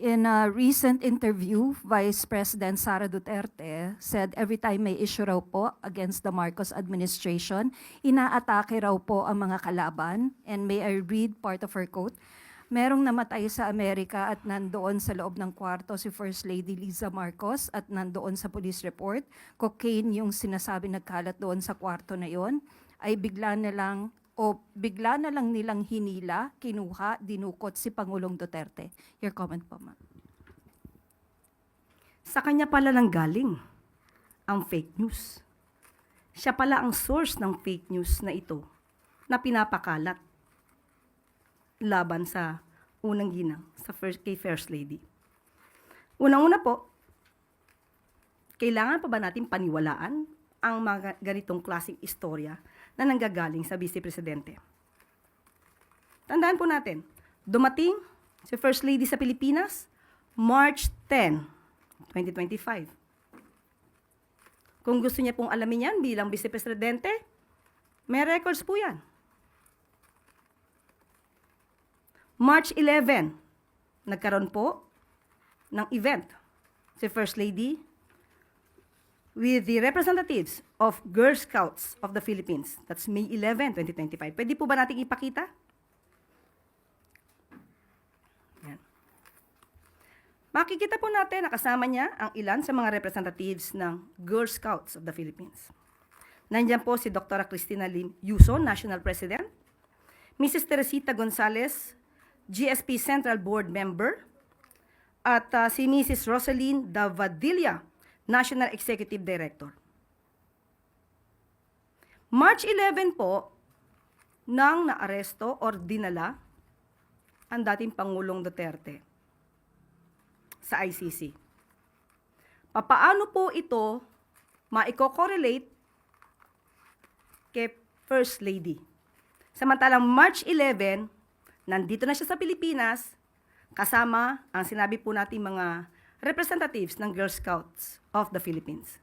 In a recent interview, Vice President Sara Duterte said every time may issue raw po against the Marcos administration, inaatake raw po ang mga kalaban. And may I read part of her quote? Merong namatay sa Amerika at nandoon sa loob ng kwarto si First Lady Liza Marcos at nandoon sa police report. Cocaine yung sinasabi nagkalat doon sa kwarto na yon ay bigla na lang o bigla na lang nilang hinila, kinuha, dinukot si Pangulong Duterte. Your comment po, ma'am. Sa kanya pala nang galing ang fake news. Siya pala ang source ng fake news na ito na pinapakalat laban sa unang ginang sa first, kay First Lady. Unang-una po, kailangan pa ba natin paniwalaan ang mga ganitong klaseng istorya na nanggagaling sa Vice Presidente? Tandaan po natin, dumating si First Lady sa Pilipinas March 10, 2025. Kung gusto niya pong alamin yan bilang Vice Presidente, may records po yan. March 11, nagkaroon po ng event si First Lady with the representatives of Girl Scouts of the Philippines. That's May 11, 2025. Pwede po ba nating ipakita? Yan. Makikita po natin na kasama niya ang ilan sa mga representatives ng Girl Scouts of the Philippines. Nandiyan po si Dr. Cristina Lim Yuson, National President, Mrs. Teresita Gonzalez, GSP Central Board Member, at ah, si Mrs. Rosaline Davadilla, National Executive Director. March 11 po, nang naaresto or dinala ang dating Pangulong Duterte sa ICC. Papaano po ito maiko-correlate kay First Lady? Samantalang March 11, nandito na siya sa Pilipinas, kasama ang sinabi po nating mga representatives ng Girl Scouts of the Philippines.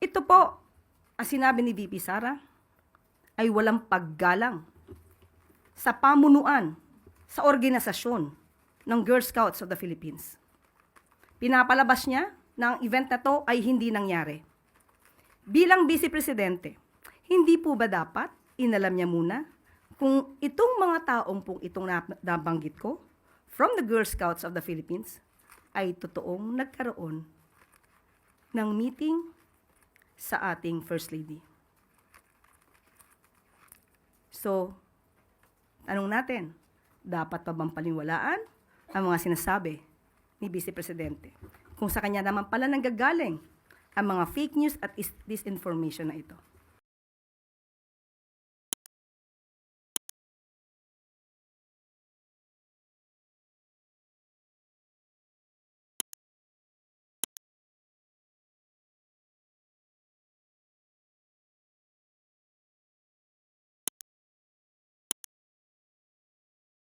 Ito po, ang sinabi ni VP Sara, ay walang paggalang sa pamunuan, sa organisasyon ng Girl Scouts of the Philippines. Pinapalabas niya na ang event na to ay hindi nangyari. Bilang Vice Presidente, hindi po ba dapat inalam niya muna kung itong mga taong pong itong nabanggit ko from the Girl Scouts of the Philippines ay totoong nagkaroon ng meeting sa ating First Lady. So, tanong natin, dapat pa bang paniwalaan ang mga sinasabi ni Vice Presidente kung sa kanya naman pala nanggagaling ang mga fake news at is- disinformation na ito?